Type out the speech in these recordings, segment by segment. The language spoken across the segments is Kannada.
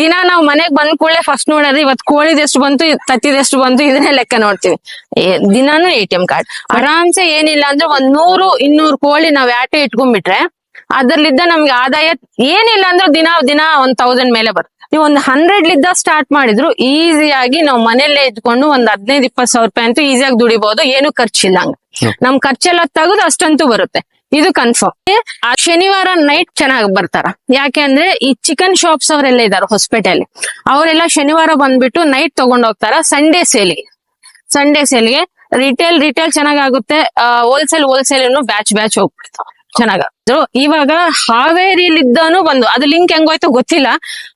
ದಿನ ನಾವು ಮನೆಗ್ ಬಂದ್ ಕೂಡಲೇ ಫಸ್ಟ್ ನೋಡೋದು ಇವತ್ ಕೋಳಿದ್ ಎಷ್ಟು ಬಂತು ತತ್ತಿದ ಎಷ್ಟು ಬಂತು ಇದನ್ನೇ ಲೆಕ್ಕ ನೋಡ್ತೀವಿ. ದಿನಾನು ಎ ಟಿ ಎಂ ಕಾರ್ಡ್. ಆರಾಮ್ಸೆ ಏನಿಲ್ಲ ಅಂದ್ರೆ ಒಂದ್ ನೂರು ಇನ್ನೂರು ಕೋಳಿ ನಾವ್ ಯಾಟೆ ಇಟ್ಕೊಂಡ್ಬಿಟ್ರೆ ಅದ್ರಲ್ಲಿದ್ದ ನಮ್ಗೆ ಆದಾಯ ಏನಿಲ್ಲ ಅಂದ್ರೆ ದಿನ ದಿನ ಒಂದ್ ತೌಸಂಡ್ ಮೇಲೆ ಬರುತ್ತೆ ನೀವು ಒಂದ್ ಹಂಡ್ರೆಡ್ ಲಿದ್ದ ಸ್ಟಾರ್ಟ್ ಮಾಡಿದ್ರು ಈಸಿಯಾಗಿ ನಾವು ಮನೆಯಲ್ಲೇ ಇದ್ಕೊಂಡು ಒಂದ್ ಹದಿನೈದು ಇಪ್ಪತ್ತು ಸಾವಿರ ರೂಪಾಯಿ ಅಂತೂ ಈಸಿಯಾಗಿ ದುಡಿಬಹುದು ಏನು ಖರ್ಚಿಲ್ಲ ಹಂಗ. ನಮ್ ಖರ್ಚೆಲ್ಲ ತಗದು ಅಷ್ಟಂತೂ ಬರುತ್ತೆ. ಇದು ಕನ್ಫರ್ಮ್ ಶನಿವಾರ ನೈಟ್ ಚೆನ್ನಾಗಿ ಬರ್ತಾರ. ಯಾಕೆ ಅಂದ್ರೆ ಈ ಚಿಕನ್ ಶಾಪ್ಸ್ ಅವರೆಲ್ಲ ಇದಾರೆ ಹೊಸಪೇಟೆಯಲ್ಲಿ ಅವರೆಲ್ಲ ಶನಿವಾರ ಬಂದ್ಬಿಟ್ಟು ನೈಟ್ ತಗೊಂಡ್ ಹೋಗ್ತಾರ ಸಂಡೇ ಸೇಲ್ಗೆ ಸಂಡೇ ಸೇಲ್ಗೆ ರಿಟೇಲ್ ರಿಟೇಲ್ ಚೆನ್ನಾಗುತ್ತೆ ಹೋಲ್ಸೇಲ್ ಹೋಲ್ಸೇಲ್ ಬ್ಯಾಚ್ ಬ್ಯಾಚ್ ಹೋಗ್ಬಿಡ್ತಾವ. ಚೆನ್ನಾಗಾದ್ರು ಇವಾಗ ಹಾವೇರಿಲಿದ್ದಾನು ಬಂದು ಅದು ಲಿಂಕ್ ಹೆಂಗೋಯ್ತು ಗೊತ್ತಿಲ್ಲ.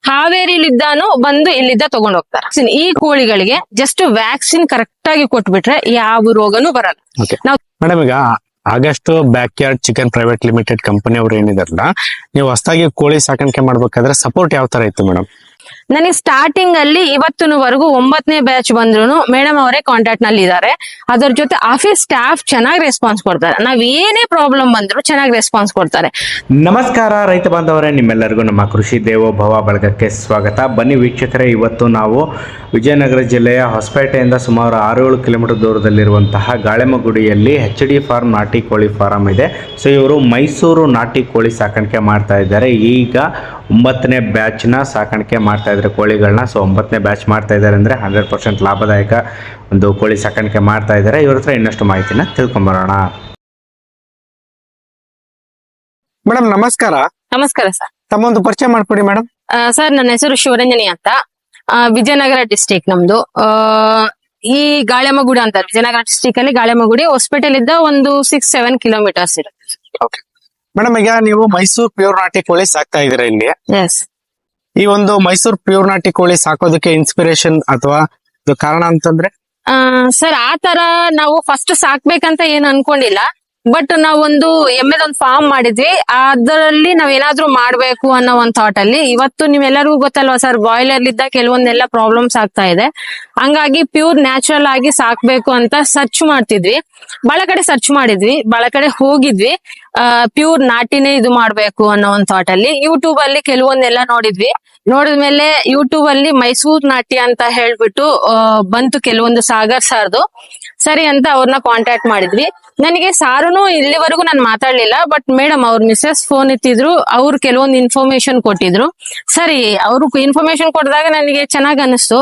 ಹಾವೇರಿಲಿದ್ದಾನು ಬಂದು ಇಲ್ಲಿದ್ದ ತಗೊಂಡ್ ಹೋಗ್ತಾರ. ಈ ಕೋಳಿಗಳಿಗೆ ಜಸ್ಟ್ ವ್ಯಾಕ್ಸಿನ್ ಕರೆಕ್ಟ್ ಆಗಿ ಕೊಟ್ಬಿಟ್ರೆ ಯಾವ ರೋಗನೂ ಬರಲ್ಲ. ನಾವು ಮೇಡಮ್ ಈಗ August backyard chicken private limited company ಅವ್ರು ಏನಿದಾರಲ್ಲ, ನೀವು ಹೊಸದಾಗಿ ಕೋಳಿ ಸಾಕಾಣಿಕೆ ಮಾಡ್ಬೇಕಾದ್ರೆ ಸಪೋರ್ಟ್ ಯಾವ ತರ ಇತ್ತು ಮೇಡಮ್? ನನಗೆ ಸ್ಟಾರ್ಟಿಂಗ್ ಅಲ್ಲಿ ಇವತ್ತಿನವರೆಗೂ ಒಂಬತ್ತನೇ ಬ್ಯಾಚ್ ಬಂದ್ರು ಮೇಡಮ್ ಅವರೇ ಕಾಂಟ್ಯಾಕ್ಟ್ನಲ್ಲಿ ಇದ್ದಾರೆ ಅದರ ಜೊತೆ ಆಫೀಸ್ ಸ್ಟಾಫ್ ಚೆನ್ನಾಗಿ ರೆಸ್ಪಾನ್ಸ್ ಕೊಡ್ತಾರೆ. ನಾವ್ ಏನೇ ಪ್ರಾಬ್ಲಮ್ ಬಂದ್ರು ಚೆನ್ನಾಗಿ ರೆಸ್ಪಾನ್ಸ್ ಕೊಡ್ತಾರೆ. ನಮಸ್ಕಾರ ರೈತ ಬಾಂಧವರೇ, ನಿಮ್ಮೆಲ್ಲರಿಗೂ ನಮ್ಮ ಕೃಷಿ ದೇವೋಭವ ಬಳಗಕ್ಕೆ ಸ್ವಾಗತ. ಬನ್ನಿ ವೀಕ್ಷಕರೇ, ಇವತ್ತು ನಾವು ವಿಜಯನಗರ ಜಿಲ್ಲೆಯ ಹೊಸಪೇಟೆಯಿಂದ ಸುಮಾರು ಆರು ಏಳು ಕಿಲೋಮೀಟರ್ ದೂರದಲ್ಲಿರುವಂತಹ ಗಾಳೆಮಗುಡಿಯಲ್ಲಿ ಎಚ್ ಡಿ ಫಾರ್ಮ್ ನಾಟಿ ಕೋಳಿ ಫಾರಂ ಇದೆ. ಸೊ ಇವರು ಮೈಸೂರು ನಾಟಿ ಕೋಳಿ ಸಾಕಾಣಿಕೆ ಮಾಡ್ತಾ ಇದ್ದಾರೆ. ಈಗ ಒಂಬತ್ತನೇ ಬ್ಯಾಚ್ನ ಸಾಕಾಣಿಕೆ ಮಾಡ್ತಾ ಇದ್ದಾರೆ ಕೋಳಿಗಳನ್ನ. ಸೊ ಒಂಬತ್ತನೇ ಬ್ಯಾಚ್ ಮಾಡ್ತಾ ಇದ್ದಾರೆ ಅಂದರೆ ಹಂಡ್ರೆಡ್ ಪರ್ಸೆಂಟ್ ಲಾಭದಾಯಕ ಒಂದು ಕೋಳಿ ಸಾಕಾಣಿಕೆ ಮಾಡ್ತಾ ಇದ್ದಾರೆ. ಇವ್ರ ಹತ್ರ ಇನ್ನಷ್ಟು ಮಾಹಿತಿನ ತಿಳ್ಕೊಂಬರೋಣ. ಮೇಡಮ್ ನಮಸ್ಕಾರ. ನಮಸ್ಕಾರ ಸರ್. ತಮ್ಮೊಂದು ಪರಿಚಯ ಮಾಡ್ಕೊಡಿ ಮೇಡಮ್ ಸರ್ ನನ್ನ ಹೆಸರು ಶಿವರಂಜನಿ ಅಂತ. ಆ, ವಿಜಯನಗರ ಡಿಸ್ಟಿಕ್ ನಮ್ದು. ಆ, ಈ ಗಾಳೆಮಗುಡಿ ಅಂತ ವಿಜಯನಗರ ಡಿಸ್ಟಿಕ್ ಅಲ್ಲಿ ಗಾಳೆಮಗುಡಿ ಹೊಸಪೇಟೆಲಿದ್ದ ಒಂದು ಸಿಕ್ಸ್ ಸೆವೆನ್ ಕಿಲೋಮೀಟರ್ಸ್ ಇರುತ್ತೆ. ಮೇಡಮ್ ಈಗ ನೀವು ಮೈಸೂರು ಪ್ಯೂರ್ ನಾಟಿ ಕೋಳಿ ಸಾಕ್ತಾ ಇದೀರ ಇಲ್ಲಿ? ಈ ಒಂದು ಮೈಸೂರು ಪ್ಯೂರ್ ನಾಟಿ ಕೋಳಿ ಸಾಕೋದಕ್ಕೆ ಇನ್ಸ್ಪಿರೇಷನ್ ಅಥವಾ ಕಾರಣ ಅಂತಂದ್ರೆ? ಸರ್ ಆ ತರ ನಾವು ಫಸ್ಟ್ ಸಾಕ್ಬೇಕಂತ ಏನ್ ಅನ್ಕೊಂಡಿಲ್ಲ. ಬಟ್ ನಾವೊಂದು ಎಮ್ಮೆದೊಂದು ಫಾರ್ಮ್ ಮಾಡಿದ್ವಿ. ಅದರಲ್ಲಿ ನಾವ್ ಏನಾದ್ರೂ ಮಾಡ್ಬೇಕು ಅನ್ನೋ ಒಂದ್ ಥಾಟ್ ಅಲ್ಲಿ ಇವತ್ತು ನೀವೆಲ್ಲರಿಗೂ ಗೊತ್ತಲ್ವಾ ಸರ್ ಬಾಯ್ಲರ್ ಇದ್ದ ಕೆಲವೊಂದೆಲ್ಲ ಪ್ರಾಬ್ಲಮ್ಸ್ ಆಗ್ತಾ ಇದೆ. ಹಂಗಾಗಿ ಪ್ಯೂರ್ ನ್ಯಾಚುರಲ್ ಆಗಿ ಸಾಕ್ಬೇಕು ಅಂತ ಸರ್ಚ್ ಮಾಡ್ತಿದ್ವಿ. ಬಹಳ ಕಡೆ ಸರ್ಚ್ ಮಾಡಿದ್ವಿ ಬಹಳ ಕಡೆ ಹೋಗಿದ್ವಿ. ಪ್ಯೂರ್ ನಾಟಿನೇ ಇದು ಮಾಡ್ಬೇಕು ಅನ್ನೋ ಒಂದ್ ಥಾಟ್ ಅಲ್ಲಿ ಯೂಟ್ಯೂಬ್ ಅಲ್ಲಿ ಕೆಲವೊಂದೆಲ್ಲ ನೋಡಿದ್ವಿ. ನೋಡಿದ್ಮೇಲೆ ಯೂಟ್ಯೂಬ್ ಅಲ್ಲಿ ಮೈಸೂರ್ ನಾಟಿ ಅಂತ ಹೇಳ್ಬಿಟ್ಟು ಆ, ಬಂತು ಕೆಲವೊಂದು ಸಾಗರ್ ಸಾರ್ದು ಸರಿ ಅಂತ ಅವ್ರನ್ನ ಕಾಂಟ್ಯಾಕ್ಟ್ ಮಾಡಿದ್ವಿ. ನನಗೆ ಸಾರುನು ಇಲ್ಲಿವರೆಗೂ ನಾನು ಮಾತಾಡ್ಲಿಲ್ಲ ಬಟ್ ಮೇಡಮ್ ಅವ್ರ ಮಿಸ್ಸಸ್ ಫೋನ್ ಇತ್ತಿದ್ರು ಅವ್ರು ಕೆಲವೊಂದು ಇನ್ಫಾರ್ಮೇಶನ್ ಕೊಟ್ಟಿದ್ರು. ಸರಿ, ಅವ್ರು ಇನ್ಫಾರ್ಮೇಶನ್ ಕೊಟ್ಟದಾಗ ನನಗೆ ಚೆನ್ನಾಗ್ ಅನಿಸ್ತು.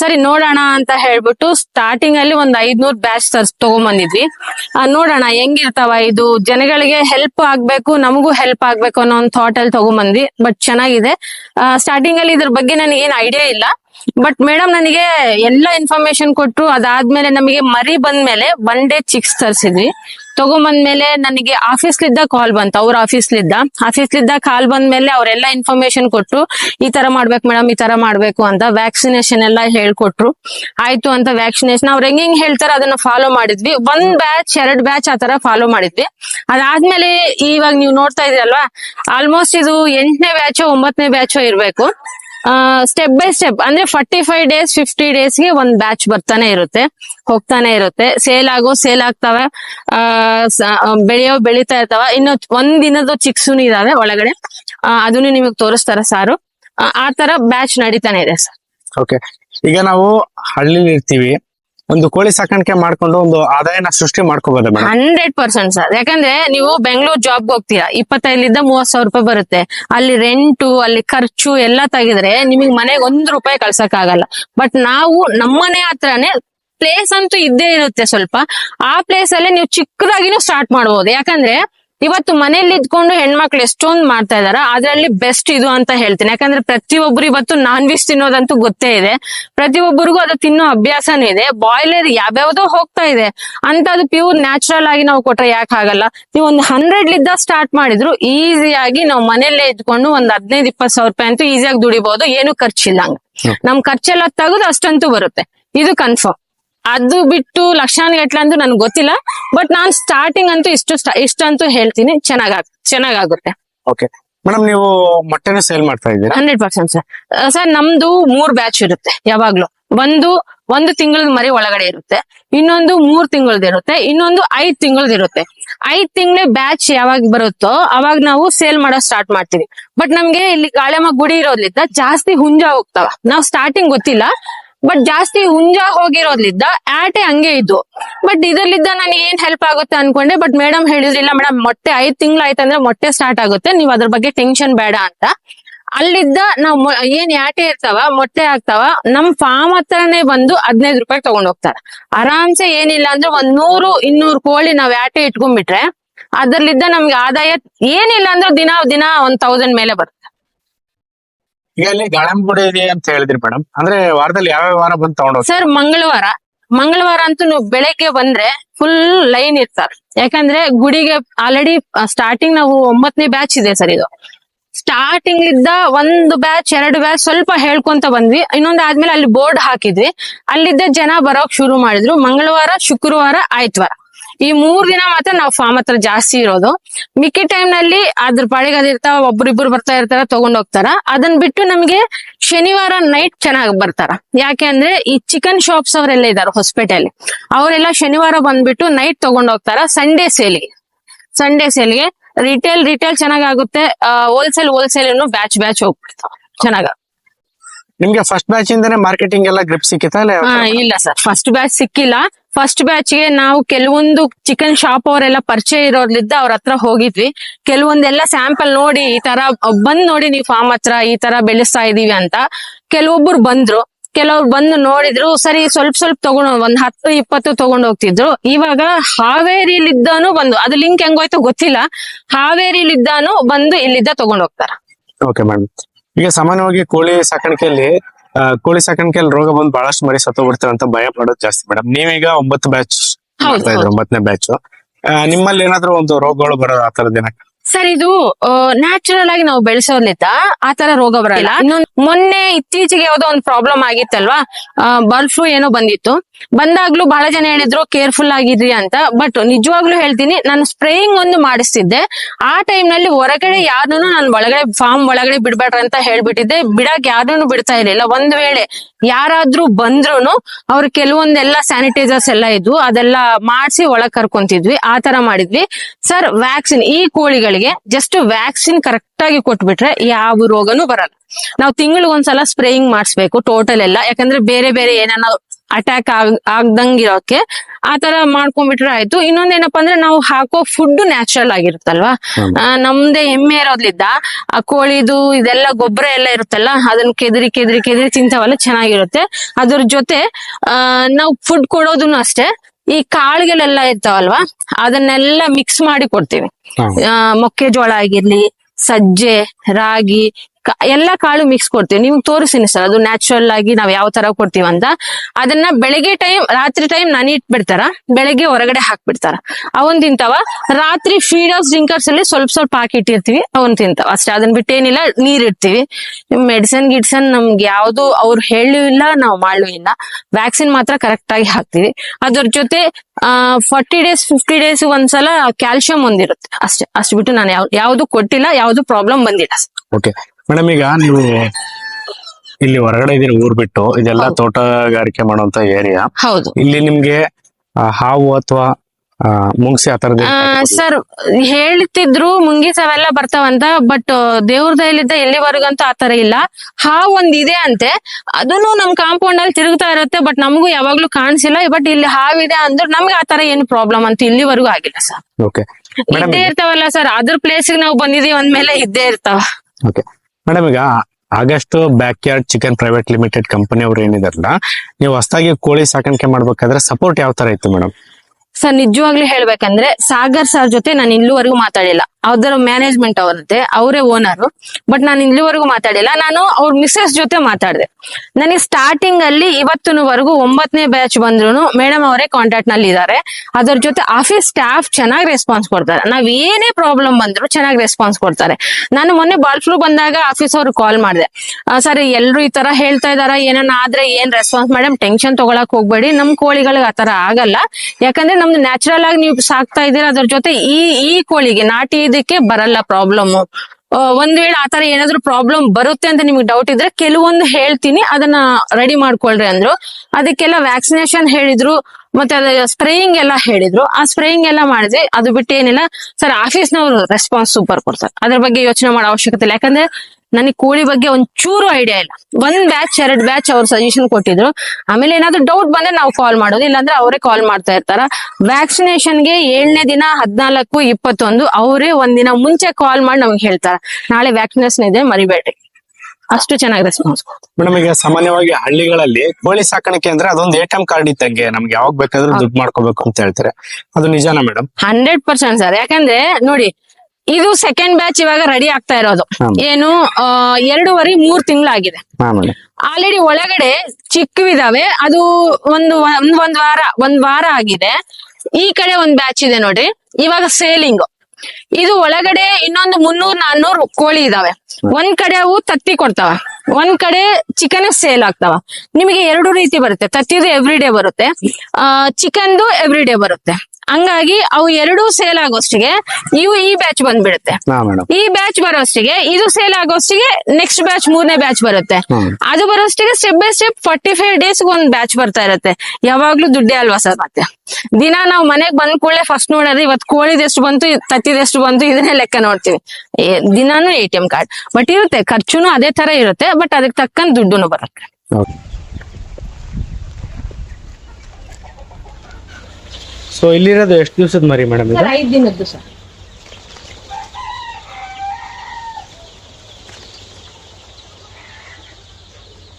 ಸರಿ, ನೋಡೋಣ ಅಂತ ಹೇಳ್ಬಿಟ್ಟು ಸ್ಟಾರ್ಟಿಂಗ್ ಅಲ್ಲಿ ಒಂದ್ ಐದ್ನೂರ್ ಬ್ಯಾಚ್ ತರ್ಸ್, ತಗೊಂಬಂದಿದ್ವಿ. ನೋಡೋಣ ಹೆಂಗಿರ್ತಾವ ಇದು. ಜನಗಳಿಗೆ ಹೆಲ್ಪ್ ಆಗ್ಬೇಕು, ನಮಗೂ ಹೆಲ್ಪ್ ಆಗ್ಬೇಕು ಅನ್ನೋ ಒಂದು ಥಾಟ್ ಅಲ್ಲಿ ತಗೊಂಬಂದ್ವಿ ಬಟ್ ಚೆನ್ನಾಗಿದೆ. ಸ್ಟಾರ್ಟಿಂಗ್ ಅಲ್ಲಿ ಇದ್ರ ಬಗ್ಗೆ ನನಗೆ ಏನ್ ಐಡಿಯಾ ಇಲ್ಲ. ಬಟ್ ಮೇಡಮ್ ನನಗೆ ಎಲ್ಲ ಇನ್ಫಾರ್ಮೇಶನ್ ಕೊಟ್ರು, ಅದಾದ್ಮೇಲೆ ನಮಗೆ ಮರಿ ಬಂದ್ಮೇಲೆ ಒನ್ ಡೇ ಚಿಕ್ಸ್ ತರಿಸಿದ್ವಿ. ತಗೊಂಬಂದ್ಮೇಲೆ ನನಗೆ ಆಫೀಸ್ಲಿದ್ದ ಕಾಲ್ ಬಂತು, ಅವ್ರ ಆಫೀಸ್ಲಿದ್ದ ಆಫೀಸ್ಲಿದ್ದ ಕಾಲ್ ಬಂದ್ಮೇಲೆ ಅವರೆಲ್ಲ ಇನ್ಫಾರ್ಮೇಶನ್ ಕೊಟ್ರು, ಈ ತರ ಮಾಡ್ಬೇಕು ಮೇಡಮ್ ಈ ತರ ಮಾಡ್ಬೇಕು ಅಂತ ವ್ಯಾಕ್ಸಿನೇಷನ್ ಎಲ್ಲ ಹೇಳ್ಕೊಟ್ರು. ಆಯ್ತು ಅಂತ ವ್ಯಾಕ್ಸಿನೇಷನ್ ಅವ್ರು ಹೆಂಗ್ ಹೆಂಗ್ ಹೇಳ್ತಾರೆ ಅದನ್ನ ಫಾಲೋ ಮಾಡಿದ್ವಿ. ಒಂದ್ ಬ್ಯಾಚ್ ಎರಡ್ ಬ್ಯಾಚ್ ಆ ತರ ಫಾಲೋ ಮಾಡಿದ್ವಿ. ಅದಾದ್ಮೇಲೆ ಇವಾಗ ನೀವು ನೋಡ್ತಾ ಇದ್ರಲ್ವಾ ಆಲ್ಮೋಸ್ಟ್ ಇದು ಎಂಟನೇ ಬ್ಯಾಚೋ ಒಂಬತ್ತನೇ ಬ್ಯಾಚೋ ಇರ್ಬೇಕು. ಸ್ಟೆಪ್ ಬೈ ಸ್ಟೆಪ್ ಅಂದ್ರೆ ಫಾರ್ಟಿ ಫೈವ್ ಡೇಸ್ ಫಿಫ್ಟಿ ಡೇಸ್ಗೆ ಒಂದ್ ಬ್ಯಾಚ್ ಬರ್ತಾನೆ ಇರುತ್ತೆ, ಹೋಗ್ತಾನೆ ಇರುತ್ತೆ. ಸೇಲ್ ಆಗೋ ಸೇಲ್ ಆಗ್ತಾವೆ. ಬೆಳೆಯೋ, ಬೆಳಿತಾ ಇರ್ತಾವ. ಇನ್ನು ಒಂದ್ ದಿನದ ಚಿಕ್ಸುನು ಇದಾವೆ ಒಳಗಡೆ. ಅದನ್ನು ನಿಮಗೆ ತೋರಿಸ್ತಾರ ಸಾರು. ಆ ತರ ಬ್ಯಾಚ್ ನಡೀತಾನೆ ಇದೆ ಸರ್. ಓಕೆ ಈಗ ನಾವು ಹಳ್ಳಿಲಿ ಇರ್ತೀವಿ. ಒಂದು ಕೋಳಿ ಸಾಕಾಣಿಕೆ ಮಾಡ್ಕೊಂಡು ಒಂದು ಆದಾಯನ ಸೃಷ್ಟಿ ಮಾಡ್ಕೋಬಹುದು ಹಂಡ್ರೆಡ್ ಪರ್ಸೆಂಟ್ ಸರ್. ಯಾಕಂದ್ರೆ ನೀವು ಬೆಂಗಳೂರು ಜಾಬ್ ಹೋಗ್ತೀರಾ, ಇಪ್ಪತ್ತೈದರಿಂದ ಮೂವತ್ ಸಾವಿರ ರೂಪಾಯಿ ಬರುತ್ತೆ. ಅಲ್ಲಿ ರೆಂಟು ಅಲ್ಲಿ ಖರ್ಚು ಎಲ್ಲ ತೆಗೆದ್ರೆ ನಿಮಗೆ ಮನೆಗೆ ಒಂದ್ ರೂಪಾಯಿ ಕಳ್ಸಕ್ ಆಗಲ್ಲ ಬಟ್ ನಾವು ನಮ್ಮನೆ ಹತ್ರನೇ ಪ್ಲೇಸ್ ಅಂತೂ ಇದ್ದೇ ಇರುತ್ತೆ ಸ್ವಲ್ಪ. ಆ ಪ್ಲೇಸ್ ಅಲ್ಲಿ ನೀವು ಚಿಕ್ಕದಾಗಿನೂ ಸ್ಟಾರ್ಟ್ ಮಾಡಬಹುದು ಯಾಕಂದ್ರೆ ಇವತ್ತು ಮನೇಲಿ ಇದ್ಕೊಂಡು ಹೆಣ್ಮಕ್ಳು ಎಷ್ಟೊಂದು ಮಾಡ್ತಾ ಇದಾರ ಅದ್ರಲ್ಲಿ ಬೆಸ್ಟ್ ಇದು ಅಂತ ಹೇಳ್ತೀನಿ. ಯಾಕಂದ್ರೆ ಪ್ರತಿಯೊಬ್ರು ಇವತ್ತು ನಾನ್ ವೆಜ್ ತಿನ್ನೋದಂತೂ ಗೊತ್ತೇ ಇದೆ. ಪ್ರತಿಯೊಬ್ಬರಿಗೂ ಅದು ತಿನ್ನೋ ಅಭ್ಯಾಸನೂ ಇದೆ. ಬಾಯ್ಲರ್ ಯಾವ್ಯಾವ್ದೋ ಹೋಗ್ತಾ ಇದೆ. ಅಂತ ಅದು ಪ್ಯೂರ್ ನ್ಯಾಚುರಲ್ ಆಗಿ ನಾವು ಕೊಟ್ರೆ ಯಾಕೆ ಆಗಲ್ಲ? ನೀವು ಒಂದು ಹಂಡ್ರೆಡ್ ಲಿದ್ದ ಸ್ಟಾರ್ಟ್ ಮಾಡಿದ್ರು ಈಸಿಯಾಗಿ ನಾವು ಮನೆಯಲ್ಲೇ ಇದ್ಕೊಂಡು ಒಂದ್ ಹದಿನೈದು ಇಪ್ಪತ್ತು ಸಾವಿರ ರೂಪಾಯಿ ಅಂತೂ ಈಸಿಯಾಗಿ ದುಡಿಬಹುದು ಏನು ಖರ್ಚಿಲ್ಲ ಹಂಗ. ನಮ್ ಖರ್ಚೆಲ್ಲ ತಗದು ಅಷ್ಟಂತೂ ಬರುತ್ತೆ. ಇದು ಕನ್ಫರ್ಮ್ ಅದು ಬಿಟ್ಟು ಲಕ್ಷಾನುಗಟ್ಲೆ ಅಂತೂ ನನ್ಗೆ ಗೊತ್ತಿಲ್ಲ ಬಟ್ ನಾನ್ ಸ್ಟಾರ್ಟಿಂಗ್ ಅಂತೂ ಇಷ್ಟು ಇಷ್ಟ ಇಷ್ಟಂತೂ ಹೇಳ್ತೀನಿ ಚೆನ್ನಾಗ್ ಚೆನ್ನಾಗಾಗುತ್ತೆ. ಓಕೆ ಮೇಡಮ್ ನೀವು ಮೊಟ್ಟೆನ ಸೇಲ್ ಮಾಡ್ತಾ ಇದ್ದೀರಾ? Hundred percent sir. ಸರ್ ನಮ್ದು ಮೂರ್ ಬ್ಯಾಚ್ ಇರುತ್ತೆ ಯಾವಾಗ್ಲೂ. ಒಂದು ಒಂದು ತಿಂಗಳದ ಮರಿ ಒಳಗಡೆ ಇರುತ್ತೆ ಇನ್ನೊಂದು ಮೂರ್ ತಿಂಗಳದ ಇರುತ್ತೆ ಇನ್ನೊಂದು ಐದ್ ತಿಂಗಳದ ಇರುತ್ತೆ. ಐದ್ ತಿಂಗಳ ಬ್ಯಾಚ್ ಯಾವಾಗ ಬರುತ್ತೋ ಅವಾಗ ನಾವು ಸೇಲ್ ಮಾಡೋ ಸ್ಟಾರ್ಟ್ ಮಾಡ್ತೀವಿ. ಬಟ್ ನಮ್ಗೆ ಇಲ್ಲಿ ಗಾಳಿಯಮ್ಮ ಗುಡಿ ಇರೋದ್ರಿಂದ ಜಾಸ್ತಿ ಹುಂಜ ಹೋಗ್ತಾವ. ನಾವ್ ಸ್ಟಾರ್ಟಿಂಗ್ ಗೊತ್ತಿಲ್ಲ ಬಟ್ ಜಾಸ್ತಿ ಹುಂಜ ಹೋಗಿರೋದ್ಲಿದ್ದ ಆಟೆ ಹಂಗೆ ಇದ್ದು. ಬಟ್ ಇದರಲ್ಲಿದ್ದ ನಾನು ಏನ್ ಹೆಲ್ಪ್ ಆಗುತ್ತೆ ಅನ್ಕೊಂಡೆ ಬಟ್ ಮೇಡಮ್ ಹೇಳಿದ್ರಿಲ್ಲ ಮೇಡಮ್ ಮೊಟ್ಟೆ ಐದ್ ತಿಂಗಳು ಆಯ್ತಂದ್ರೆ ಮೊಟ್ಟೆ ಸ್ಟಾರ್ಟ್ ಆಗುತ್ತೆ, ನೀವ್ ಅದ್ರ ಬಗ್ಗೆ ಟೆನ್ಷನ್ ಬೇಡ ಅಂತ. ಅಲ್ಲಿದ್ದ ನಾವ್ ಏನ್ ಯಾಟೆ ಇರ್ತಾವ, ಮೊಟ್ಟೆ ಆಗ್ತಾವ ನಮ್ ಫಾರ್ಮ್ ಹತ್ರನೇ ಬಂದು ಹದಿನೈದು ರೂಪಾಯಿ ತಗೊಂಡ್ ಹೋಗ್ತಾರ. ಆರಾಮ್ಸೆ ಏನಿಲ್ಲ ಅಂದ್ರೆ ಒಂದ್ ನೂರು, ಇನ್ನೂರು ಕೋಳಿ ನಾವ್ ಯಾಟೆ ಇಟ್ಕೊಂಡ್ಬಿಟ್ರೆ, ಅದ್ರಲ್ಲಿದ್ದ ನಮ್ಗೆ ಆದಾಯ ಏನಿಲ್ಲ ಅಂದ್ರೆ ದಿನ ದಿನ ಒಂದ್ ತೌಸಂಡ್ ಮೇಲೆ ಬರುತ್ತೆ. ಈಗ ಅಲ್ಲಿ ಗಾಳಂಗುಡಿ ಇದೆ ಅಂತ ಹೇಳಿದ್ರಿ ಮೇಡಮ್ ಅಂದ್ರೆ ವಾರದಲ್ಲಿ ಯಾವ ವಾರ ಬಂದು ತಗೊಂಡು ಸರ್ ಮಂಗಳವಾರ. ಮಂಗಳವಾರ ಅಂತೂ ನೀವು ಬೆಳಗ್ಗೆ ಬಂದ್ರೆ ಫುಲ್ ಲೈನ್ ಇರ್ತಾರ. ಯಾಕಂದ್ರೆ ಗುಡಿಗೆ ಆಲ್ರೆಡಿ ಸ್ಟಾರ್ಟಿಂಗ್ ನಾವು ಒಂಬತ್ತನೇ ಬ್ಯಾಚ್ ಇದೆ ಸರ್ ಇದು. ಸ್ಟಾರ್ಟಿಂಗ್ ಇದ್ದ ಒಂದು ಬ್ಯಾಚ್ ಎರಡು ಬ್ಯಾಚ್ ಸ್ವಲ್ಪ ಹೇಳ್ಕೊಂತ ಬಂದ್ವಿ. ಇನ್ನೊಂದ್ ಆದ್ಮೇಲೆ ಅಲ್ಲಿ ಬೋರ್ಡ್ ಹಾಕಿದ್ವಿ. ಅಲ್ಲಿದ್ದ ಜನ ಬರೋಕ್ ಶುರು ಮಾಡಿದ್ರು. ಮಂಗಳವಾರ, ಶುಕ್ರವಾರ, ಆಯ್ತವಾರ. ಈ ಮೂರ್ ದಿನ ಮಾತ್ರ ನಾವು ಫಾರ್ಮ್ ಹತ್ರ ಜಾಸ್ತಿ ಇರೋದು. ಮಿಕ್ಕಿ ಟೈಮ್ನಲ್ಲಿ ಅದ್ರ ಪಾಡಿಗೆ ಅದಿರ್ತಾವ ಒಬ್ರಿಬ್ರು ಬರ್ತಾ ಇರ್ತಾರ, ತಗೊಂಡ್ ಹೋಗ್ತಾರ. ಅದನ್ ಬಿಟ್ಟು ನಮ್ಗೆ ಶನಿವಾರ ನೈಟ್ ಚೆನ್ನಾಗಿ ಬರ್ತಾರ. ಯಾಕೆ ಅಂದ್ರೆ ಈ ಚಿಕನ್ ಶಾಪ್ಸ್ ಅವರೆಲ್ಲ ಇದಾರೆ ಹೊಸಪೇಟೆಯಲ್ಲಿ ಅವರೆಲ್ಲ ಶನಿವಾರ ಬಂದ್ಬಿಟ್ಟು ನೈಟ್ ತಗೊಂಡ್ ಹೋಗ್ತಾರ ಸಂಡೇ ಸೇಲಿಗೆ ಸಂಡೇ ಸೇಲ್ಗೆ ರಿಟೇಲ್ ರಿಟೇಲ್ ಚೆನ್ನಾಗಾಗುತ್ತೆ ಹೋಲ್ಸೇಲ್ ಹೋಲ್ಸೇಲ್ ಬ್ಯಾಚ್ ಬ್ಯಾಚ್ ಹೋಗ್ಬಿಡ್ತಾವ. ಚೆನ್ನಾಗ ನಿಮ್ಗೆ ಫಸ್ಟ್ ಬ್ಯಾಚ್ ಇಂದಾನೆ ಮಾರ್ಕೆಟಿಂಗ್ ಎಲ್ಲ ಗ್ರಿಪ್ ಸಿಕ್ಕಿತಾ ಇಲ್ಲ ಯಾವ ಹಾ ಇಲ್ಲ ಸರ್ ಫಸ್ಟ್ ಬ್ಯಾಚ್ ಸಿಕ್ಕಿಲ್ಲ. ಫಸ್ಟ್ ಬ್ಯಾಚ್ಗೆ ನಾವು ಕೆಲವೊಂದು ಚಿಕನ್ ಶಾಪ್ ಅವರೆಲ್ಲ ಪರಿಚಯ ಇರೋದ್ರಿಂದ ಅವ್ರ ಹತ್ರ ಹೋಗಿದ್ವಿ. ಕೆಲವೊಂದೆಲ್ಲ ಸ್ಯಾಂಪಲ್ ನೋಡಿ ಈ ತರ ಬಂದ್ ನೋಡಿ ನೀವು ಫಾರ್ಮ್ ಹತ್ರ ಈ ತರ ಬೆಳೆಸ್ತಾ ಇದೀವಿ ಅಂತ ಕೆಲವೊಬ್ರು ಬಂದ್ರು. ಕೆಲವ್ರು ಬಂದು ನೋಡಿದ್ರು ಸರಿ ಸ್ವಲ್ಪ ಸ್ವಲ್ಪ ತಗೊಂಡ್ ಒಂದ್ ಹತ್ತು ಇಪ್ಪತ್ತು ತಗೊಂಡ್ ಹೋಗ್ತಿದ್ರು. ಇವಾಗ ಹಾವೇರಿಲಿದ್ದಾನು ಬಂದು ಅದು ಲಿಂಕ್ ಹೆಂಗೋಯ್ತು ಗೊತ್ತಿಲ್ಲ. ಹಾವೇರಿಲಿದ್ದಾನು ಬಂದು ಇಲ್ಲಿದ್ದ ತಗೊಂಡ್ ಹೋಗ್ತಾರ. ಓಕೆ ಮೇಡಮ್ ಈಗ ಸಾಮಾನ್ಯವಾಗಿ ಕೋಳಿ ಸಾಕಾಣಿಕೆಯಲ್ಲಿ ಆ, ಕೋಳಿ ಸಾಕಾಣಿಕೆಯಲ್ಲಿ ರೋಗ ಬಂದು ಬಹಳಷ್ಟು ಮರಿ ಸತ್ತೋಗ್ಬಿಡ್ತೇವೆ ಅಂತ ಭಯ ಪಡೋದು ಜಾಸ್ತಿ ಮೇಡಮ್ ನೀವೀಗ ಒಂಬತ್ತು ಬ್ಯಾಚ್ ಹೌದು, ಮಾಡ್ತಾ ಇದ್ರಿ ಒಂಬತ್ತನೇ ಬ್ಯಾಚ್ ನಿಮ್ಮಲ್ಲಿ ಏನಾದ್ರು ಒಂದು ರೋಗಗಳು ಬರೋದು ಆ ತರದ ದಿನ ಸರ್ ಇದು ನ್ಯಾಚುರಲ್ ಆಗಿ ನಾವು ಬೆಳೆಸೋದ್ಲಿದ್ದ ಆ ತರ ರೋಗ ಬರಲ್ಲ. ಇನ್ನೊಂದು ಮೊನ್ನೆ ಇತ್ತೀಚೆಗೆ ಯಾವ್ದೋ ಒಂದು ಪ್ರಾಬ್ಲಮ್ ಆಗಿತ್ತಲ್ವಾ? ಬರ್ಡ್ ಫ್ಲೂ ಏನೋ ಬಂದಿತ್ತು. ಬಂದಾಗ್ಲೂ ಬಹಳ ಜನ ಹೇಳಿದ್ರು, ಕೇರ್ಫುಲ್ ಆಗಿದ್ರಿ ಅಂತ. ಬಟ್ ನಿಜವಾಗ್ಲೂ ಹೇಳ್ತೀನಿ, ನಾನು ಸ್ಪ್ರೇಯಿಂಗ್ ಒಂದು ಮಾಡಿಸ್ತಿದ್ದೆ. ಆ ಟೈಮ್ನಲ್ಲಿ ಹೊರಗಡೆ ಯಾರನ್ನೂ ನಾನು ಒಳಗಡೆ, ಫಾರ್ಮ್ ಒಳಗಡೆ ಬಿಡ್ಬೇಡ್ರಿ ಅಂತ ಹೇಳ್ಬಿಟ್ಟಿದ್ದೆ. ಬಿಡಕ್ ಯಾರನ್ನು ಬಿಡ್ತಾ ಇರ್ಲಿಲ್ಲ. ಒಂದ್ ವೇಳೆ ಯಾರಾದ್ರೂ ಬಂದ್ರು ಅವ್ರು ಕೆಲವೊಂದೆಲ್ಲ ಸ್ಯಾನಿಟೈಸರ್ಸ್ ಎಲ್ಲ ಇದ್ವು, ಅದೆಲ್ಲ ಮಾಡಿಸಿ ಒಳಗ್ ಕರ್ಕೊಂತಿದ್ವಿ. ಆ ತರ ಮಾಡಿದ್ವಿ. ಸರ್, ವ್ಯಾಕ್ಸಿನ್, ಈ ಕೋಳಿಗಳಿಗೆ ಜಸ್ಟ್ ವ್ಯಾಕ್ಸಿನ್ ಕರೆಕ್ಟ್ ಆಗಿ ಕೊಟ್ಬಿಟ್ರೆ ಯಾವ ರೋಗನೂ ಬರಲ್ಲ. ನಾವು ತಿಂಗಳಿಗೊಂದ್ಸಲ ಸ್ಪ್ರೇಯಿಂಗ್ ಮಾಡಿಸ್ಬೇಕು ಟೋಟಲ್ ಎಲ್ಲ. ಯಾಕಂದ್ರೆ ಬೇರೆ ಬೇರೆ ಏನಾನ ಅಟ್ಯಾಕ್ ಆಗ್ ಆಗ್ದಂಗಿರೋಕೆ ಆ ತರ ಮಾಡ್ಕೊಂಡ್ಬಿಟ್ರೆ ಆಯ್ತು. ಇನ್ನೊಂದೇನಪ್ಪಾ ಅಂದ್ರೆ ನಾವು ಹಾಕೋ ಫುಡ್ ನ್ಯಾಚುರಲ್ ಆಗಿರುತ್ತಲ್ವಾ? ನಮ್ದೇ ಎಮ್ಮೆ ಇರೋದ್ಲಿದ್ದ ಆ ಕೋಳಿದು ಇದೆಲ್ಲ ಗೊಬ್ಬರ ಎಲ್ಲ ಇರುತ್ತಲ್ಲ ಅದನ್ನ ಕೆದರಿ ಕೆದರಿ ಕೆದರಿ ತಿಂತಾವಲ್ಲ ಚೆನ್ನಾಗಿರುತ್ತೆ. ಅದ್ರ ಜೊತೆ ಆ ನಾವು ಫುಡ್ ಕೊಡೋದನ್ನು ಅಷ್ಟೇ ಈ ಕಾಳುಗಳೆಲ್ಲ ಇರ್ತಾವಲ್ವಾ ಅದನ್ನೆಲ್ಲ ಮಿಕ್ಸ್ ಮಾಡಿ ಕೊಡ್ತೀವಿ. ಮೊಕ್ಕೆಜೋಳ ಆಗಿರ್ಲಿ ಸಜ್ಜೆ, ರಾಗಿ ಎಲ್ಲಾ ಕಾಳು ಮಿಕ್ಸ್ ಕೊಡ್ತೀವಿ. ನಿಮ್ಗೆ ತೋರಿಸ್ತೀನಿ ಸರ್. ಅದು ನ್ಯಾಚುರಲ್ ಆಗಿ ನಾವ್ ಯಾವ ತರ ಕೊಡ್ತೀವಿ ಅಂತ. ಅದನ್ನ ಬೆಳಗ್ಗೆ ಟೈಮ್ ರಾತ್ರಿ ಟೈಮ್ ನಾನು ಇಟ್ಬಿಡ್ತಾರ. ಬೆಳಗ್ಗೆ ಹೊರಗಡೆ ಹಾಕ್ಬಿಡ್ತಾರ. ಅವನ್ ತಿಂತಾವ. ರಾತ್ರಿ ಫೀಡರ್ಸ್ ಡ್ರಿಂಕರ್ಸ್ ಅಲ್ಲಿ ಸ್ವಲ್ಪ ಸ್ವಲ್ಪ ಹಾಕಿ ಇಟ್ಟಿರ್ತೀವಿ. ಅವನ್ ತಿಂತಾವ. ಅಷ್ಟೇ. ಅದನ್ನ ಬಿಟ್ಟೇನಿಲ್ಲ ನೀರ್ ಇಡ್ತೀವಿ. ಮೆಡಿಸನ್ ಗಿಡ್ಸನ್ ನಮ್ಗೆ ಯಾವ್ದು ಅವ್ರು ಹೇಳೂ ಇಲ್ಲ, ನಾವು ಮಾಡಲೂ ಇಲ್ಲ. ವ್ಯಾಕ್ಸಿನ್ ಮಾತ್ರ ಕರೆಕ್ಟ್ ಆಗಿ ಹಾಕ್ತಿವಿ. ಅದ್ರ ಜೊತೆ ಆ ಫಾರ್ಟಿ ಡೇಸ್ ಫಿಫ್ಟಿ ಡೇಸ್ ಒಂದ್ಸಲ ಕ್ಯಾಲ್ಸಿಯಂ ಒಂದಿರುತ್ತೆ. ಅಷ್ಟೇ ಅಷ್ಟು ಬಿಟ್ಟು ನಾನು ಯಾವ ಯಾವ್ದು ಕೊಟ್ಟಿಲ್ಲ ಯಾವ್ದು ಪ್ರಾಬ್ಲಮ್ ಬಂದಿಲ್ಲ. ಓಕೆ ಮೇಡಮ್ ಈಗ ನೀವು ಇಲ್ಲಿ ಹೊರಗಡೆ ಇದೀರಿ ಊರ್ ಬಿಟ್ಟು ಇದೆಲ್ಲ ತೋಟಗಾರಿಕೆ ಮಾಡುವಂತ ಏರಿಯಾ ಹೌದು. ಇಲ್ಲಿ ನಿಮ್ಗೆ ಆ, ಹಾವು ಅಥವಾ ಮುಂಗ್ಸಿ ಆ ತರದ ಸರ್ ಹೇಳ್ತಿದ್ರು ಮುಂಗಿಸ್ ಅವೆಲ್ಲ ಬರ್ತಾವಂತ ಬಟ್ ದೇವ್ರ ದಯಲಿದ್ದ ಎಲ್ಲಿವರೆಗಂತೂ ಆತರ ಇಲ್ಲ. ಹಾ ಒಂದ್ ಇದೆ ಅಂತೆ. ಅದನ್ನು ನಮ್ ಕಾಂಪೌಂಡ್ ಅಲ್ಲಿ ತಿರುಗ್ತಾ ಇರುತ್ತೆ ಬಟ್ ನಮಗೂ ಯಾವಾಗ್ಲೂ ಕಾಣಿಸಿಲ್ಲ. ಬಟ್ ಇಲ್ಲಿ ಹಾವಿದೆ ಅಂದ್ರೆ ನಮ್ಗೆ ಆತರ ಏನು ಪ್ರಾಬ್ಲಮ್ ಅಂತ ಇಲ್ಲಿವರೆಗೂ ಆಗಿಲ್ಲ ಸರ್. ಓಕೆ. ಇದ್ದೇ ಇರ್ತಾವಲ್ಲ ಸರ್ ಅದ್ರ ಪ್ಲೇಸ್ ನಾವು ಬಂದಿದೀವಿ ಅಂದ್ಮೇಲೆ ಇದ್ದೇ ಇರ್ತಾವ. ಓಕೆ. ಮೇಡಮ್ ಈಗ August backyard chicken private limited company ಅವ್ರು ಏನಿದಾರಲ್ಲ ನೀವು ಹೊಸದಾಗಿ ಕೋಳಿ ಸಾಕಾಣಿಕೆ ಮಾಡ್ಬೇಕಾದ್ರೆ ಸಪೋರ್ಟ್ ಯಾವ ತರ ಇತ್ತು ಮೇಡಮ್? ಸರ್ ನಿಜವಾಗ್ಲೂ ಹೇಳ್ಬೇಕಂದ್ರೆ ಸಾಗರ್ ಸರ್ ಜೊತೆ ನಾನು ಇಲ್ಲಿವರೆಗೂ ಮಾತಾಡಿಲ್ಲ. ಅದರ ಮ್ಯಾನೇಜ್ಮೆಂಟ್ ಅವರತ್ತೆ ಅವರೇ ಓನರ್ ಬಟ್ ನಾನು ಇಲ್ಲಿವರೆಗೂ ಮಾತಾಡಿಲ್ಲ. ನಾನು ಅವ್ರ ಮಿಸ್ಸಸ್ ಜೊತೆ ಮಾತಾಡಿದೆ. ನನಗೆ ಸ್ಟಾರ್ಟಿಂಗ್ ಅಲ್ಲಿ ಇವತ್ತಿನವರೆಗೂ ಒಂಬತ್ತನೇ ಬ್ಯಾಚ್ ಬಂದ್ರು ಮೇಡಮ್ ಅವರೇ ಕಾಂಟ್ಯಾಕ್ಟ್ನಲ್ಲಿ ಇದ್ದಾರೆ ಅದ್ರ ಜೊತೆ ಆಫೀಸ್ ಸ್ಟಾಫ್ ಚೆನ್ನಾಗಿ ರೆಸ್ಪಾನ್ಸ್ ಕೊಡ್ತಾರೆ. ನಾವ್ ಏನೇ ಪ್ರಾಬ್ಲಮ್ ಬಂದ್ರು ಚೆನ್ನಾಗಿ ರೆಸ್ಪಾನ್ಸ್ ಕೊಡ್ತಾರೆ. ನಾನು ಮೊನ್ನೆ ಬಾಲ್ ಫ್ಲೂ ಬಂದಾಗ ಆಫೀಸ್ ಅವ್ರು ಕಾಲ್ ಮಾಡಿದೆ. ಸರಿ, ಎಲ್ರು ಈ ತರ ಹೇಳ್ತಾ ಇದಾರ ಏನನ್ನ ಆದ್ರೆ ಏನ್ ರೆಸ್ಪಾನ್ಸ್ ಮೇಡಮ್ ಟೆನ್ಷನ್ ತಗೊಳಕ್ ಹೋಗ್ಬೇಡಿ. ನಮ್ ಕೋಳಿಗಳಿಗೆ ಆತರ ಆಗಲ್ಲ. ಯಾಕಂದ್ರೆ ನಮ್ದು ನ್ಯಾಚುರಲ್ ಆಗಿ ನೀವು ಸಾಕ್ತಾ ಇದೀರ ಅದ್ರ ಜೊತೆ ಈ ಈ ಕೋಳಿಗೆ, ನಾಟಿ ಇದಕ್ಕೆ ಬರಲ್ಲ ಪ್ರಾಬ್ಲಮ್ ಒಂದ್ ವೇಳೆ ಆತರ ಏನಾದ್ರು ಪ್ರಾಬ್ಲಮ್ ಬರುತ್ತೆ ಅಂತ ನಿಮ್ಗೆ ಡೌಟ್ ಇದ್ರೆ ಕೆಲವೊಂದು ಹೇಳ್ತೀನಿ, ಅದನ್ನ ರೆಡಿ ಮಾಡ್ಕೊಳ್ರಿ ಅಂದ್ರು. ಅದಕ್ಕೆಲ್ಲ ವ್ಯಾಕ್ಸಿನೇಷನ್ ಹೇಳಿದ್ರು, ಮತ್ತೆ ಅದ ಸ್ಪ್ರೇಯಿಂಗ್ ಎಲ್ಲ ಹೇಳಿದ್ರು. ಆ ಸ್ಪ್ರೇಯಿಂಗ್ ಎಲ್ಲ ಮಾಡಿದ್ವಿ ಅದು ಬಿಟ್ಟು ಏನಿಲ್ಲ. ಸರ್ ಆಫೀಸ್ನವರು ರೆಸ್ಪಾನ್ಸ್ ಸೂಪರ್ ಕೊಡ್ತಾರೆ. ಅದ್ರ ಬಗ್ಗೆ ಯೋಚನೆ ಮಾಡೋ ಅವಶ್ಯಕತೆ ಇಲ್ಲ. ಯಾಕಂದ್ರೆ ನನಗೆ ಕೋಳಿ ಬಗ್ಗೆ ಒಂಚೂರು ಚೂರು ಐಡಿಯಾ ಇಲ್ಲ. ಒಂದ್ ಬ್ಯಾಚ್ ಎರಡ್ ಬ್ಯಾಚ್ ಅವ್ರು ಸಜೆಷನ್ ಕೊಟ್ಟಿದ್ರು. ಆಮೇಲೆ ಏನಾದ್ರು ಡೌಟ್ ಬಂದ್ರೆ ನಾವು ಕಾಲ್ ಮಾಡೋದು. ಇಲ್ಲಾಂದ್ರೆ ಅವರೇ ಕಾಲ್ ಮಾಡ್ತಾ ಇರ್ತಾರ. ವ್ಯಾಕ್ಸಿನೇಷನ್ಗೆ ಏಳನೇ ದಿನ ಹದ್ನಾಲ್ಕು ಇಪ್ಪತ್ತೊಂದು ಅವರೇ ಒಂದಿನ ಮುಂಚೆ ಕಾಲ್ ಮಾಡಿ ನಮ್ಗೆ ಹೇಳ್ತಾರ. ನಾಳೆ ವ್ಯಾಕ್ಸಿನೇಷನ್ ಇದೆ ಮರಿಬೇಡ್ರಿ. ಅಷ್ಟು ಚೆನ್ನಾಗಿ ರೆಸ್ಪಾನ್ಸ್ ಮೇಡಮ್ ಈಗ ಸಾಮಾನ್ಯವಾಗಿ ಹಳ್ಳಿಗಳಲ್ಲಿ ಕೋಳಿ ಸಾಕಾಣಿಕೆ ಅಂದ್ರೆ ಅದೊಂದು ಎಂ ಕಾರ್ಡ್ ಇದ್ದಂಗೆ ನಮ್ಗೆ ಯಾವಾಗ ಬೇಕಾದ್ರೂ ದುಡ್ಡು ಮಾಡ್ಕೋಬೇಕು ಅಂತ ಹೇಳ್ತಾರೆ. ಅದು ನಿಜಾನಾ ಮೇಡಮ್? Hundred percent sir. ಯಾಕಂದ್ರೆ ನೋಡಿ ಇದು ಸೆಕೆಂಡ್ ಬ್ಯಾಚ್ ಇವಾಗ ರೆಡಿ ಆಗ್ತಾ ಇರೋದು. ಏನು ಎರಡೂವರೆ ಮೂರ್ ತಿಂಗಳಾಗಿದೆ. ಆಲ್ರೆಡಿ ಒಳಗಡೆ ಚಿಕ್ಕವಿದಾವೆ. ಅದು ಒಂದು ಒಂದ್ ಒಂದ್ ವಾರ ಒಂದ್ ವಾರ ಆಗಿದೆ. ಈ ಕಡೆ ಒಂದ್ ಬ್ಯಾಚ್ ಇದೆ ನೋಡ್ರಿ ಇವಾಗ ಸೇಲಿಂಗ್ ಇದು ಒಳಗಡೆ ಇನ್ನೊಂದು ಮುನ್ನೂರ್ ನಾನ್ನೂರು ಕೋಳಿ ಇದಾವೆ. ಒಂದ್ ಕಡೆ ಅವು ತತ್ತಿ ಕೊಡ್ತಾವ. ಒಂದ್ ಕಡೆ ಚಿಕನ್ ಸೇಲ್ ಆಗ್ತಾವ. ನಿಮಗೆ ಎರಡು ರೀತಿ ಬರುತ್ತೆ. ತತ್ತಿದು ಎವ್ರಿ ಡೇ ಬರುತ್ತೆ. ಆ ಚಿಕನ್ದು ಎವ್ರಿ ಡೇ ಬರುತ್ತೆ. ಹಂಗಾಗಿ ಅವು ಎರಡೂ ಸೇಲ್ ಆಗೋಷ್ಟಿಗೆ ಇವು ಈ ಬ್ಯಾಚ್ ಬಂದ್ಬಿಡುತ್ತೆ. ಹಾ ಮೇಡಮ್ ಈ ಬ್ಯಾಚ್ ಬರೋಷ್ಟಿಗೆ ಇದು ಸೇಲ್ ಆಗೋಷ್ಟಿಗೆ ನೆಕ್ಸ್ಟ್ ಬ್ಯಾಚ್ ಮೂರನೇ ಬ್ಯಾಚ್ ಬರುತ್ತೆ. ಅದು ಬರೋಷ್ಟಿಗೆ step by step forty five days ಒಂದ್ ಬ್ಯಾಚ್ ಬರ್ತಾ ಇರುತ್ತೆ. ಯಾವಾಗ್ಲೂ ದುಡ್ಡೇ ಅಲ್ವಾ ಸರ್ ಮತ್ತೆ? ದಿನ ನಾವು ಮನೆಗ್ ಬಂದ್ ಕೂಡಲೇ ಫಸ್ಟ್ ನೋಡೋದು ಇವತ್ ಕೋಳಿದೆಷ್ಟು ಬಂತು ತತ್ತಿದೆಷ್ಟು ಬಂತು ಇದನ್ನೇ ಲೆಕ್ಕ ನೋಡ್ತೀವಿ. ದಿನಾನು A T M card but ಇರುತ್ತೆ ಖರ್ಚುನು ಅದೇ ತರ ಇರುತ್ತೆ ಬಟ್ ಅದಕ್ಕೆ ತಕ್ಕಂತ ದುಡ್ಡುನು ಬರುತ್ತೆ. ಸೊ ಇಲ್ಲಿರೋದು ಎಷ್ಟು ದಿವಸದ ಮರಿ ಮೇಡಮ್ ಇದು? ಐದು ದಿನದ್ದು ಸರ್.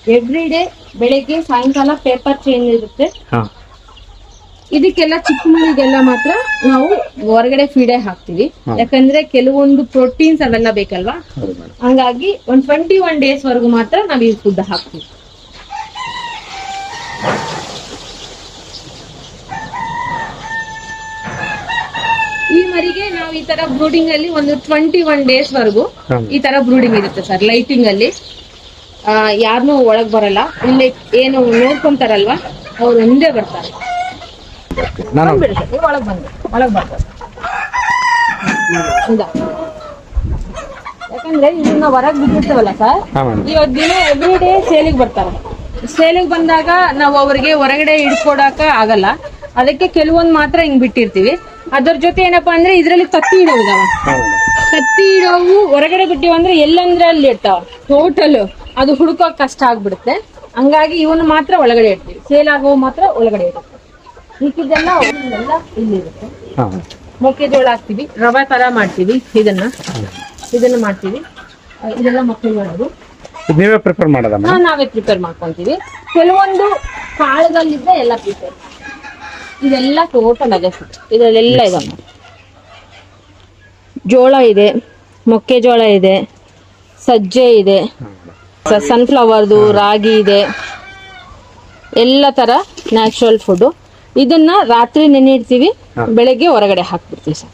ಎವ್ರಿ ಡೇ ಬೆಳಿಗ್ಗೆ ಸಾಯಂಕಾಲ ಪೇಪರ್ ಚೇಂಜ್ ಇರುತ್ತೆ. ಹಾ. ಇದಕ್ಕೆಲ್ಲ ಚಿಕ್ಕ ಮರಿಗೆಲ್ಲ ಮಾತ್ರ ನಾವು ಹೊರಗಡೆ ಫೀಡೆ ಹಾಕ್ತಿವಿ. ಯಾಕಂದ್ರೆ ಕೆಲವೊಂದು ಪ್ರೋಟೀನ್ಸ್ ಅವೆಲ್ಲ ಬೇಕಲ್ವಾ? ಹೌದು ಮೇಡಮ್ ಹಂಗಾಗಿ ಒಂದ್ ಟ್ವೆಂಟಿ ಒನ್ ಡೇಸ್ ವರೆಗೂ ಮಾತ್ರ ನಾವ್ ಈ ಫುಡ್ ಹಾಕ್ತಿವಿ. ಈ ನಾವು ಈ ತರ ಬ್ರೂಡಿಂಗ್ ಅಲ್ಲಿ ಒಂದು ಟ್ವೆಂಟಿ ಒನ್ ಡೇಸ್ ವರೆಗೂ ಈ ತರ ಬ್ರೂಡಿಂಗ್ ಇರುತ್ತೆ ಸರ್ ಲೈಟಿಂಗ್ ಅಲ್ಲಿ. ಯಾರನ್ನೂ ಒಳಗ್ ಬರಲ್ಲ ಇಲ್ಲಿ ಏನು ನೋಡ್ಕೊಂತಾರಲ್ವಾ ಅವ್ರು ಒಂದೇ ಬರ್ತಾರೆ. ನಾನು ಬಂದ್ಬಿಡಿ ಸರ್ ನೀವು ಒಳಗ್ ಬಂದು ಒಳಗ್ ಬರ್ತಾರೆ ಹೌದಾ. ಯಾಕಂದ್ರೆ ಇದನ್ನ ಹೊರಗ್ ಬಿಟ್ಟಿರ್ತೀವಲ್ಲ ಸರ್ ಹಾ ಮೇಡಮ್ ಇವತ್ ದಿನ ಎವ್ರಿ ಡೇ ಸೇಲಿಗೆ ಬರ್ತಾರೆ. ಸೇಲಿಗೆ ಬಂದಾಗ ನಾವು ಅವರಿಗೆ ಹೊರಗಡೆ ಹಿಡ್ಕೊಡಕ ಆಗಲ್ಲ. ಅದಕ್ಕೆ ಕೆಲವೊಂದ್ ಮಾತ್ರ ಹಿಂಗ್ ಬಿಟ್ಟಿರ್ತೀವಿ. ಅದ್ರ ಜೊತೆ ಏನಪ್ಪಾ ಅಂದ್ರೆ ಇದ್ರಲ್ಲಿ ಕತ್ತಿ ಇಡೋದಾವ ಇದಾವ. ಕತ್ತಿ ಇಡೋವು ಹೊರಗಡೆ ಬಿಟ್ಟಿವ ಅಂದ್ರೆ ಎಲ್ಲಂದ್ರೆ ಅಲ್ಲಿ ಇರ್ತಾವ ಟೋಟಲ್ ಅದು ಹುಡುಕೋಕ್ ಕಷ್ಟ ಆಗ್ಬಿಡುತ್ತೆ. ಹಂಗಾಗಿ ಇವನು ಮಾತ್ರ ಒಳಗಡೆ ಇಡ್ತೀವಿ. ಸೇಲ್ ಆಗೋ ಮಾತ್ರ ಒಳಗಡೆ ಇರುತ್ತೆ ಮಿಕ್ಕಿದ್ದೆಲ್ಲ ಎಲ್ಲ ಇಲ್ಲಿರುತ್ತೆ. ಮೊಕ್ಕೆಜೋಳ ಹಾಕ್ತಿವಿ. ರವೆ ತರ ಮಾಡ್ತೀವಿ. ಇದನ್ನ. ಇದನ್ನ ಮಾಡ್ತೀವಿ. ಇದೆಲ್ಲ ಮೊಕ್ಕೆಜೋಳದು ನೀವೇ ಪ್ರಿಪೇರ್ ಮಾಡೋದಾ ನಾವೇ ಪ್ರಿಪೇರ್ ಮಾಡ್ಕೊಂತೀವಿ. ಕೆಲವೊಂದು ಕಾಳದಲ್ಲಿದ್ದ ಎಲ್ಲ ಪ್ರಿಪೇರ್ ಇದೆಲ್ಲ ಟೋಟಲ್ ಅದೇ ಇದರಲ್ಲೆಲ್ಲ ಇದೆ ಜೋಳ ಇದೆ ಮೊಕ್ಕೆಜೋಳ ಇದೆ ಸಜ್ಜೆ ಇದೆ ಸನ್ಫ್ಲವರ್ದು ರಾಗಿ ಇದೆ. ಎಲ್ಲ ತರ ನ್ಯಾಚುರಲ್ ಫುಡ್ ಇದನ್ನ ರಾತ್ರಿ ನೆನೆಯಿಡ್ತೀವಿ ಬೆಳಗ್ಗೆ ಹೊರಗಡೆ ಹಾಕ್ಬಿಡ್ತೀವಿ ಸರ್.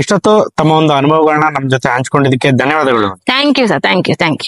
ಇಷ್ಟೊತ್ತು ತಮ್ಮ ಒಂದು ಅನುಭವಗಳನ್ನ ನಮ್ಮ ಜೊತೆ ಹಂಚ್ಕೊಂಡಿದ್ದಕ್ಕೆ ಧನ್ಯವಾದಗಳು. Thank you sir thank you thank you